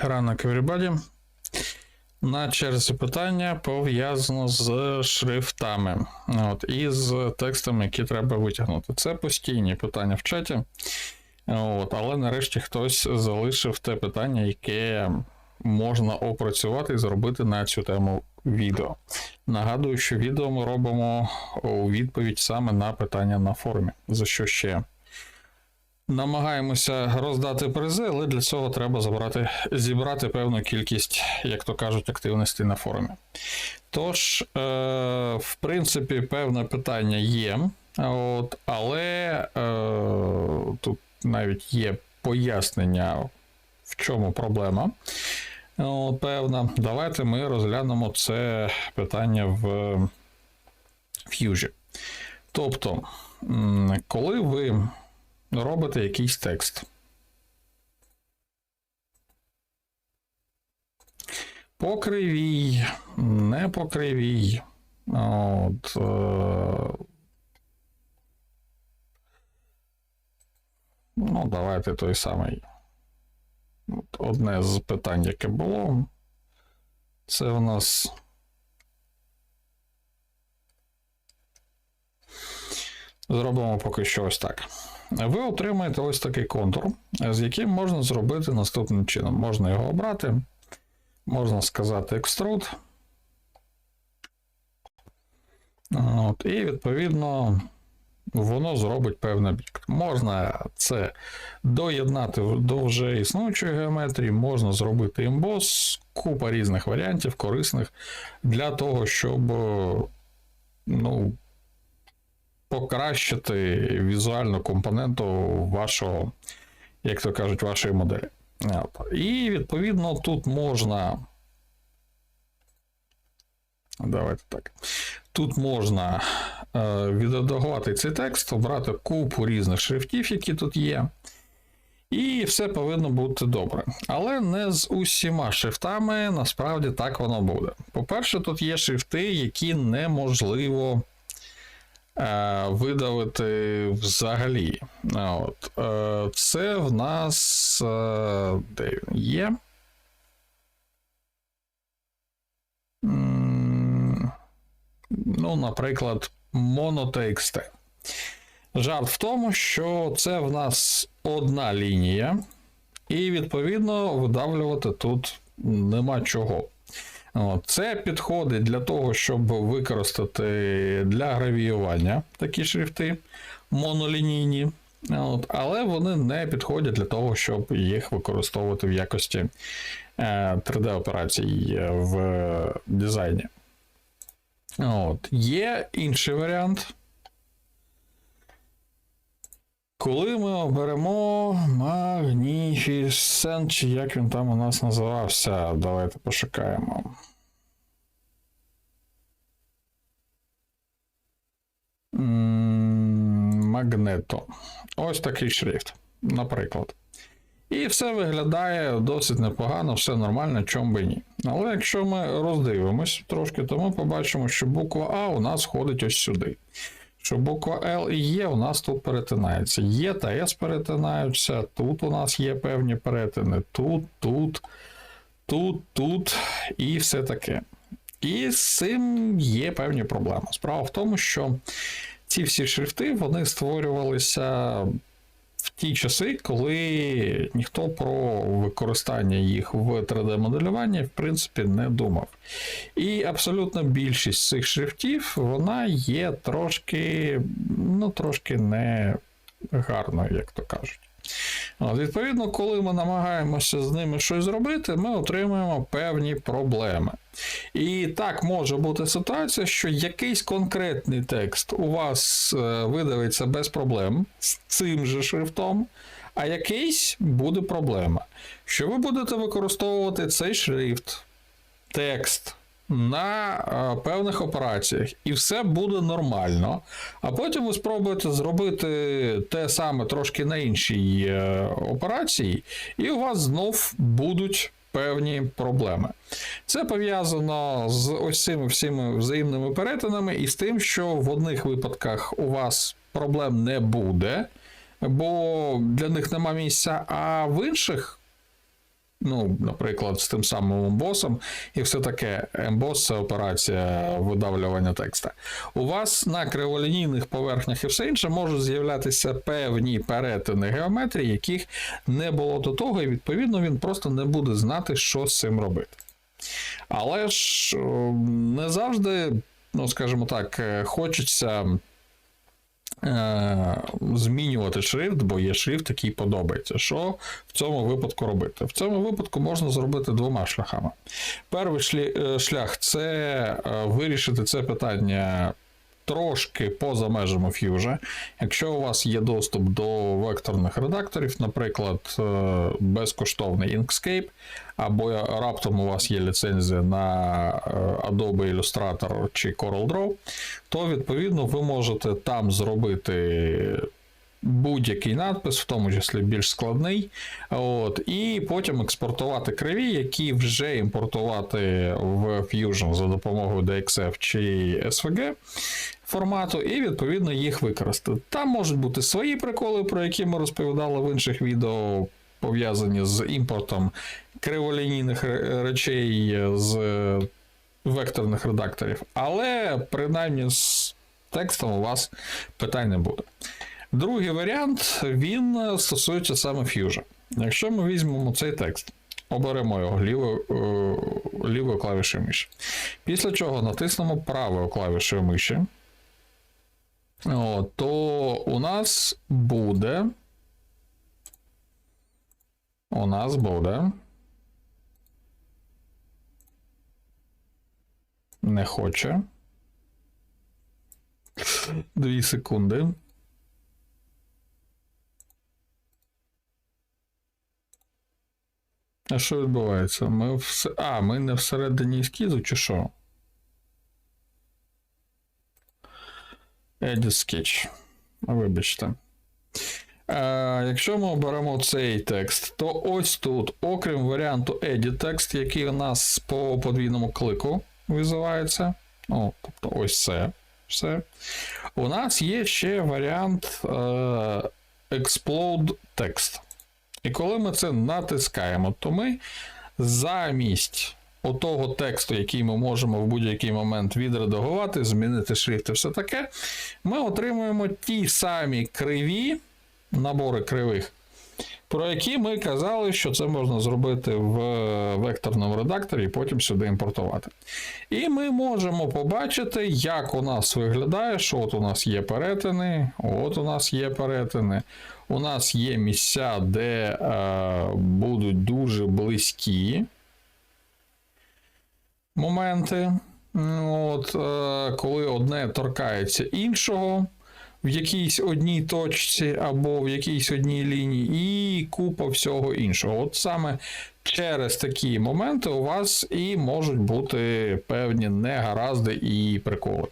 Ранок, everybody. На черзі питання пов'язано з шрифтами от, і з текстами, які треба витягнути. Це постійні питання в чаті. От, але нарешті хтось залишив те питання, яке можна опрацювати і зробити на цю тему відео. Нагадую, що відео ми робимо у відповідь саме на питання на форумі. За що ще намагаємося роздати призи, але для цього треба забрати, зібрати певну кількість, як то кажуть, активності на форумі. Тож, е, в принципі, певне питання є, от, але е, тут навіть є пояснення, в чому проблема. От, певна. Давайте ми розглянемо це питання в Fusion. Тобто, коли ви робите якийсь текст. По кривій, не по кривій. От, е... Ну, давайте той самий. Одне з питань, яке було. Це у нас. Зробимо поки що ось так. Ви отримаєте ось такий контур, з яким можна зробити наступним чином. Можна його обрати, можна сказати Extrude. От, І, відповідно, воно зробить певний об'єкт. Можна це доєднати до вже існуючої геометрії, можна зробити імбос, купа різних варіантів, корисних для того, щоб ну, покращити візуальну компоненту вашого, як то кажуть, вашої моделі. І відповідно тут можна. Давайте так. Тут можна е, відредагувати цей текст, обрати купу різних шрифтів, які тут є. І все повинно бути добре. Але не з усіма шрифтами насправді так воно буде. По-перше, тут є шрифти, які неможливо е, видавити взагалі. От. Е, Це в нас е, де він є. Ну, наприклад, mono.txt. Жарт в тому, що це в нас одна лінія, і, відповідно, видавлювати тут нема чого. Це підходить для того, щоб використати для гравіювання такі шрифти монолінійні, От, але вони не підходять для того, щоб їх використовувати в якості е, 3D-операцій в дизайні. От. Є інший варіант. Коли ми оберемо Magnificent, чи як він там у нас називався, давайте пошукаємо. Магнето. Ось такий шрифт, наприклад. І все виглядає досить непогано, все нормально, чому би ні. Але якщо ми роздивимось трошки, то ми побачимо, що буква А у нас ходить ось сюди. Що буква L і Є у нас тут перетинається. Є та С перетинаються, тут у нас є певні перетини, тут, тут, тут, тут і все таке. І з цим є певні проблеми. Справа в тому, що ці всі шрифти вони створювалися в ті часи, коли ніхто про використання їх в 3D-моделюванні, в принципі, не думав. І абсолютно більшість цих шрифтів вона є трошки, ну, трошки не гарною, як то кажуть. От, Відповідно, коли ми намагаємося з ними щось зробити, ми отримуємо певні проблеми. І так може бути ситуація, що якийсь конкретний текст у вас е, видавиться без проблем з цим же шрифтом, а якийсь буде проблема. Що ви будете використовувати цей шрифт, текст на е, певних операціях, і все буде нормально. А потім ви спробуєте зробити те саме трошки на іншій е, операції, і у вас знов будуть певні проблеми. Це пов'язано з ось цими всіми взаємними перетинами і з тим, що в одних випадках у вас проблем не буде, бо для них нема місця, а в інших ну, наприклад, з тим самим ембосом, і все таке. Ембос це операція видавлювання текста. У вас на криволінійних поверхнях і все інше можуть з'являтися певні перетини геометрії, яких не було до того, і відповідно він просто не буде знати, що з цим робити. Але ж не завжди, ну скажімо так, е, хочеться змінювати шрифт, бо є шрифт, який подобається. Що в цьому випадку робити? В цьому випадку можна зробити двома шляхами. Перший е, шлях це е, вирішити це питання. Трошки поза межами Fusion. Якщо у вас є доступ до векторних редакторів, наприклад, е, безкоштовний Inkscape, або раптом у вас є ліцензія на е, Adobe Illustrator чи CorelDRAW, то відповідно ви можете там зробити будь-який надпис, в тому числі більш складний, от, і потім експортувати криві, які вже імпортувати в Fusion за допомогою DXF чи SVG формату, і відповідно їх використати. Там можуть бути свої приколи, про які ми розповідали в інших відео, пов'язані з імпортом криволінійних речей з векторних редакторів, але принаймні з текстом у вас питань не буде. Другий варіант він стосується саме Fusion. Якщо ми візьмемо цей текст, оберемо його лівою, е, лівою клавішею миші. Після чого натиснемо правою клавішею миші, о, то у нас буде. У нас буде. Не хоче. Дві секунди. А що відбувається? Ми вс... А, ми не всередині ескізу, чи що? Edit Sketch. Вибачте. Е, якщо ми оберемо цей текст, то ось тут, окрім варіанту Edit текст, який у нас по подвійному клику визивається. О, тобто ось це. Все. У нас є ще варіант е, Explode Text. І коли ми це натискаємо, то ми замість отого тексту, який ми можемо в будь-який момент відредагувати, змінити шрифт і все таке, ми отримуємо ті самі криві, набори кривих, про які ми казали, що це можна зробити в векторному редакторі і потім сюди імпортувати. І ми можемо побачити, як у нас виглядає, що от у нас є перетини, от у нас є перетини. У нас є місця, де е, будуть дуже близькі моменти. От, е, коли одне торкається іншого в якійсь одній точці або в якійсь одній лінії, і купа всього іншого. От саме через такі моменти у вас і можуть бути певні негаразди і приколи.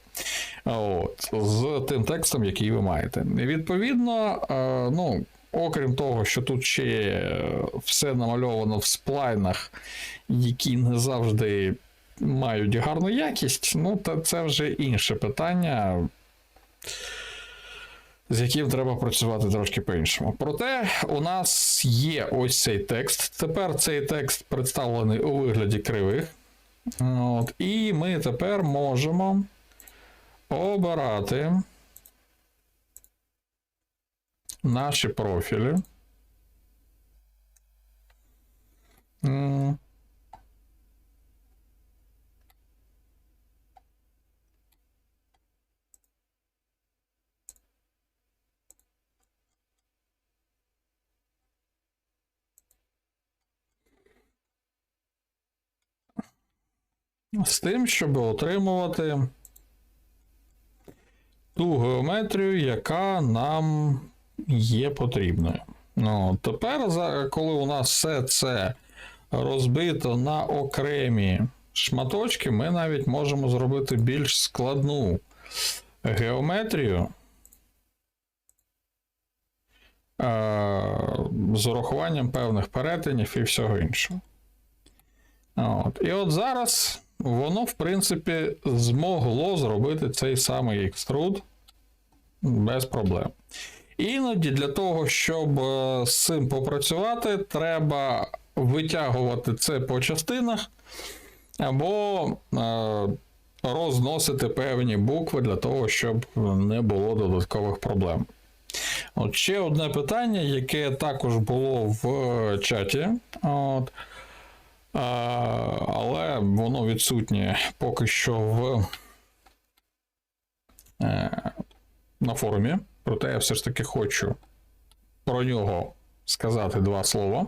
От, з тим текстом, який ви маєте. Відповідно, е, ну. Окрім того, що тут ще все намальовано в сплайнах, які не завжди мають гарну якість, ну, та це вже інше питання, з яким треба працювати трошки по-іншому. Проте у нас є ось цей текст. Тепер цей текст представлений у вигляді кривих. От, і ми тепер можемо обирати наші профілі. З тим, щоб отримувати ту геометрію, яка нам є потрібною. Ну, тепер, коли у нас все це розбито на окремі шматочки, ми навіть можемо зробити більш складну геометрію. е, З урахуванням певних перетинів і всього іншого. От. І от зараз воно, в принципі, змогло зробити цей самий екструд без проблем. Іноді для того, щоб е, з цим попрацювати, треба витягувати це по частинах, або е, розносити певні букви для того, щоб не було додаткових проблем. От ще одне питання, яке також було в чаті. От, але воно відсутнє поки що в, е, на форумі. Проте я все ж таки хочу про нього сказати два слова.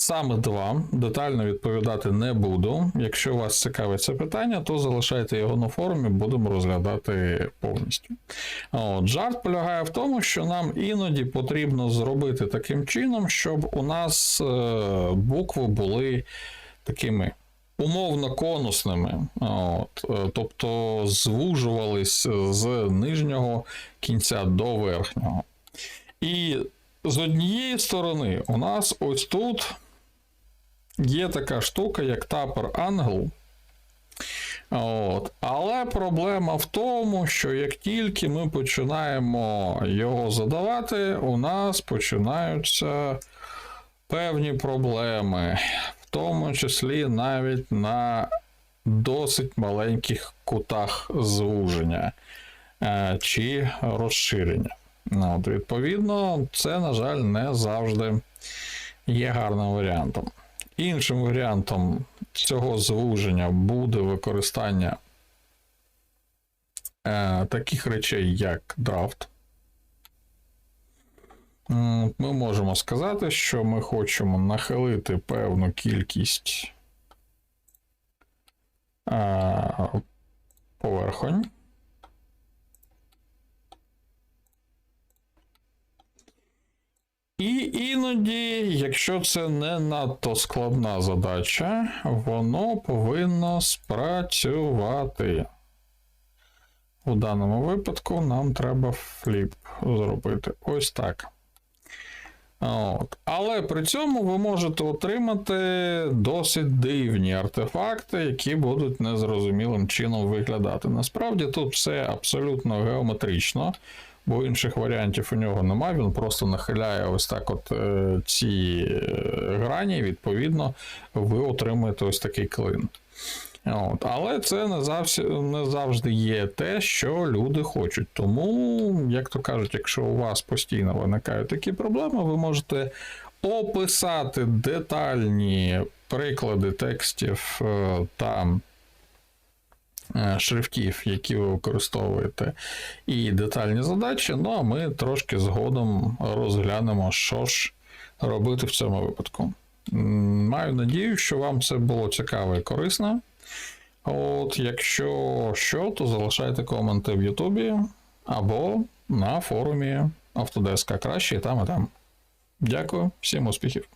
Саме два. Детально відповідати не буду. Якщо вас цікавить це питання, то залишайте його на форумі, будемо розглядати повністю. От, жарт полягає в тому, що нам іноді потрібно зробити таким чином, щоб у нас е, букви були такими умовно конусними, от, е, тобто звужувались з нижнього кінця до верхнього. І з однієї сторони, у нас ось тут є така штука, як тапер ангел. От. Але проблема в тому, що як тільки ми починаємо його задавати, у нас починаються певні проблеми, тому числі навіть на досить маленьких кутах звуження е, чи розширення. От, відповідно, це, на жаль, не завжди є гарним варіантом. Іншим варіантом цього звуження буде використання е, таких речей, як драфт. Ми можемо сказати, що ми хочемо нахилити певну кількість е, поверхонь. І іноді, якщо це не надто складна задача, воно повинно спрацювати. У даному випадку нам треба фліп зробити. Ось так. От. Але при цьому ви можете отримати досить дивні артефакти, які будуть незрозумілим чином виглядати. Насправді тут все абсолютно геометрично, бо інших варіантів у нього немає. Він просто нахиляє ось так от е, ці е, грані, відповідно, ви отримуєте ось такий клин. От. Але це не завжди, не завжди є те, що люди хочуть. Тому, як то кажуть, якщо у вас постійно виникають такі проблеми, ви можете описати детальні приклади текстів е, та е, шрифтів, які ви використовуєте, і детальні задачі. Ну а ми трошки згодом розглянемо, що ж робити в цьому випадку. Маю надію, що вам це було цікаво і корисно. От, якщо що, то залишайте коменти в Ютубі або на форумі Автодеска. Краще і там, і там. Дякую, всім успіхів!